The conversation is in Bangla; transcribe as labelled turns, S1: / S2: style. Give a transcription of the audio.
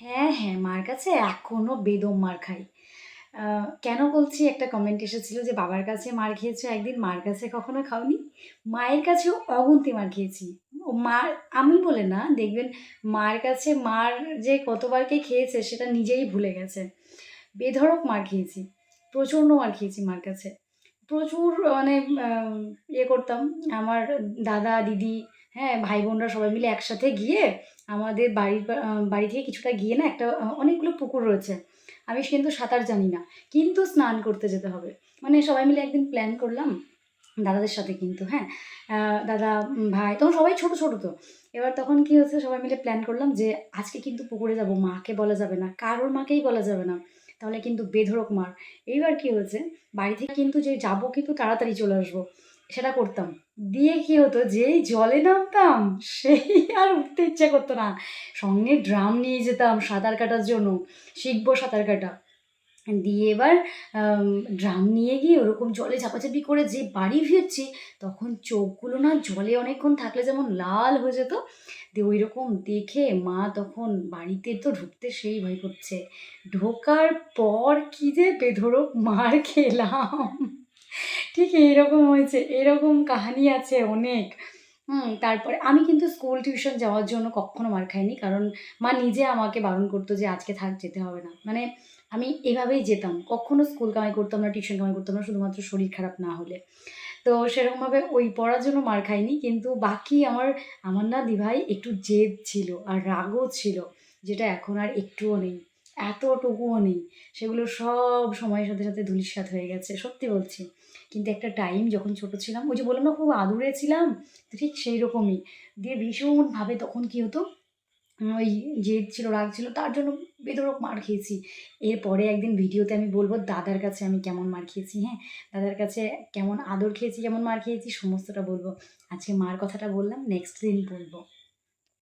S1: হ্যাঁ, হ্যাঁ, মার কাছে এখনও বেদম মার খাই। কেন বলছি একটা কমেন্ট এসেছিল যে, "বাবার কাছে মার খেয়েছো একদিন, মার কাছে কখনো খাওনি?" মায়ের কাছেও অগুন্তি মার খেয়েছি। ও মার আমি বলে না, দেখবেন মার কাছে মার যে কতবার কে খেয়েছে সেটা নিজেই ভুলে গেছে। বেধড়ক মার খেয়েছি। প্রচণ্ড মার খেয়েছি মার কাছে। প্রচুর মানে ইয়ে করতাম। আমার দাদা, দিদি, হ্যাঁ, ভাই-বোনরা সবাই মিলে একসাথে গিয়ে আমাদের বাড়ির বাড়ি থেকে কিছুটা গিয়ে না একটা অনেকগুলো পুকুর রয়েছে। আমি কিন্তু সাঁতার জানি না। কিন্তু স্নান করতে যেতে হবে। মানে সবাই মিলে একদিন প্ল্যান করলাম, দাদাদের সাথে কিন্তু, হ্যাঁ? দাদা, ভাই তখন সবাই ছোট, ছোট তো। এবার তখন কি হয়েছে সবাই মিলে প্ল্যান করলাম যে, "আজকে কিন্তু পুকুরে যাব। মাকে বলা যাবে না। কারোর মাকেই বলা যাবে না। তাহলে কিন্তু বেধরক মার।" এইবার কি হয়েছে, বাড়ি থেকে কিন্তু যে যাব কিন্তু তাড়াতাড়ি চলে আসব, সেটা করতাম। দিয়ে কি হতো, যেই জলে নামতাম সেই আর উঠতে ইচ্ছা করতো না। সঙ্গে ড্রাম নিয়ে যেতাম সাঁতার কাটার জন্য। শিখব সাঁতার কাটা। দিয়ে এবার ড্রাম নিয়ে গিয়ে ওরকম জলে ঝাপাঝাপি করে যে বাড়ি ফিরছি, তখন চোখগুলো না জলে অনেকক্ষণ থাকলে যেমন লাল হয়ে যেত, দিয়ে ঐরকম দেখে মা তখন বাড়িতে তো ঢুকতে সেই ভয় করছে। ঢোকার পর কি যে বেধড়ক মার খেলাম। ঠিক এইরকম হয়েছে। এরকম কাহানি আছে অনেক। হুম, তারপরে আমি কিন্তু স্কুল টিউশন যাওয়ার জন্য কক্ষনো মার খাইনি। কারণ মা নিজে আমাকে বারণ করতো যে, "আজকে থাক যেতে হবে না।" মানে আমি এভাবেই যেতাম। কখনো স্কুল কামাই করতাম না, টিউশন কামাই করতাম না শুধুমাত্র শরীর খারাপ না হলে। তো সেরকমভাবে ওই পড়ার জন্য মার খাইনি। কিন্তু বাকি আমার, আমার না দিভাই একটু জেদ ছিল আর রাগও ছিল। যেটা এখন আর একটুও নেই। এতটুকুও নেই। সেগুলো সব সময়ের সাথে, সাথে ধূলিসাৎ হয়ে গেছে। সত্যি বলছি। কিন্তু একটা টাইম যখন ছোট ছিলাম, ওই যে বললাম না খুব আদুরে ছিলাম, ঠিক সেইরকমই। দিয়ে ভীষণভাবে তখন কি হতো, ওই জেদ ছিল, রাগ ছিল তার জন্য বেধড়ক মার খেয়েছি। এরপরে একদিন ভিডিওতে আমি বলব দাদার কাছে আমি কেমন মার খেয়েছি, হ্যাঁ? দাদার কাছে কেমন আদর খেয়েছি, কেমন মার খেয়েছি সমস্তটা বলব আজকে মার কথাটা বললাম, নেক্সট দিন বলব।